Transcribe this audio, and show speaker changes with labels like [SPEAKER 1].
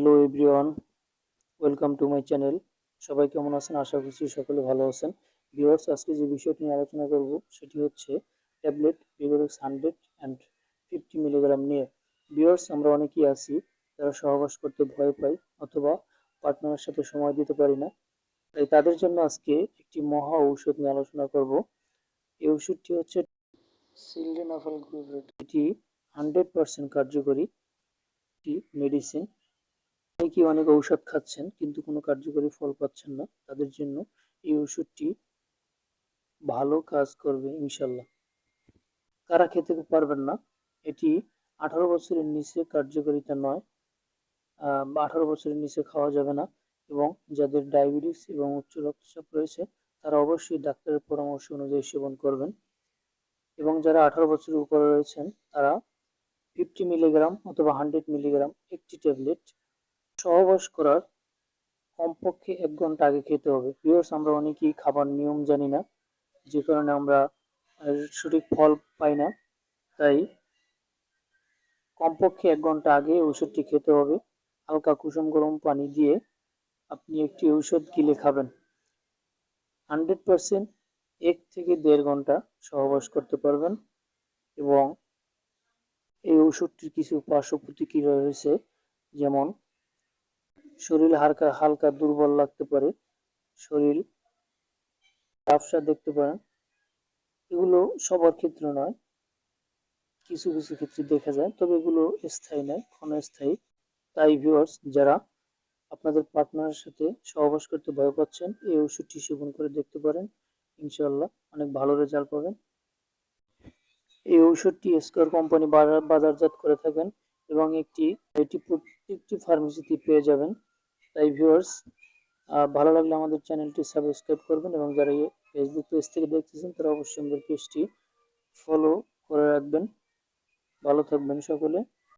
[SPEAKER 1] Hello everyone welcome to my channel সবাই কেমন আছেন? আশা করছি সকলে ভালো আছেন। ভিউয়ার্স আজকে যে বিষয়টি নিয়ে আলোচনা করব, সেটি হচ্ছে tablet Vigorex hundred and fifty milligram নিয়ে। ভিউয়ার্স আমরা অনেকেই আছি, যারা সহবাস করতে ভয় পাই অথবা পার্টনারের সাথে সময় দিতে পারি না। তাই তাদের জন্য আজকে একটি মহা ঔষধ নিয়ে আলোচনা করব। এই ওষুধটি হচ্ছে সিলডেনাফল এটি হান্ড্রেড পার্সেন্ট কার্যকরী একটি মেডিসিন অনেকেই অনেক ঔষধ খাচ্ছেন, কিন্তু কোনো কার্যকরী ফল পাচ্ছেন না। তাদের জন্য এই ওষুধটি ভালো কাজ করবে ইনশাল্লাহ। কারা খেতে পারবেন না, এটি আঠারো বছরের নিচে কার্যকারিতা নয় আঠারো বছরের নিচে খাওয়া যাবে না এবং যাদের ডায়াবেটিস এবং উচ্চ রক্তচাপ রয়েছে, তারা অবশ্যই ডাক্তারের পরামর্শ অনুযায়ী সেবন করবেন। এবং যারা আঠারো বছরের উপরে রয়েছেন, তারা ফিফটি মিলিগ্রাম অথবা হান্ড্রেড মিলিগ্রাম একটি ট্যাবলেট সহবাস করার কমপক্ষে এক ঘণ্টা আগে খেতে হবে। ভিউয়ার্স আমরা অনেকেই খাবার নিয়ম জানি না, যে কারণে আমরা সঠিক ফল পাই না। তাই কমপক্ষে এক ঘণ্টা আগে ওষুধটি খেতে হবে। হালকা কুসুম গরম পানি দিয়ে আপনি একটি ঔষধ গিলে খাবেন। হান্ড্রেড পারসেন্ট এক থেকে দেড় ঘণ্টা সহবাস করতে পারবেন এবং এই ওষুধটির কিছু পার্শ্ব প্রতিক্রিয়া রয়েছে, যেমন শরীর হালকা হালকা দুর্বল লাগতে পারে। শরীর ব্যবসা দেখতে পারেন। এগুলো সবার ক্ষেত্রে নয়। কিছু কিছু ক্ষেত্রে দেখা যায়, তবে এগুলো স্থায়ী নয়, ক্ষণস্থায়ী। তাই ভিউয়ার্স যারা আপনাদের পার্টনারের সাথে সহবাস করতে ভয় পাচ্ছেন, এই ওষুধটি সেবন করে দেখতে পারেন। ইনশাল্লাহ অনেক ভালো রেজাল্ট পাবেন। এই ঔষধটি স্কোয়ার কোম্পানি বাজারজাত করে থাকেন এবং একটি এটি প্রত্যেকটি ফার্মেসিতে পেয়ে যাবেন। তাই ভিউয়ার্স ভালো লাগলে আমাদের চ্যানেলটি সাবস্ক্রাইব করবেন এবং যারা ফেসবুক পেজ থেকে দেখতেছেন তারা অবশ্যই আমাদের পেজটি ফলো করে রাখবেন। ভালো থাকবেন সকলে।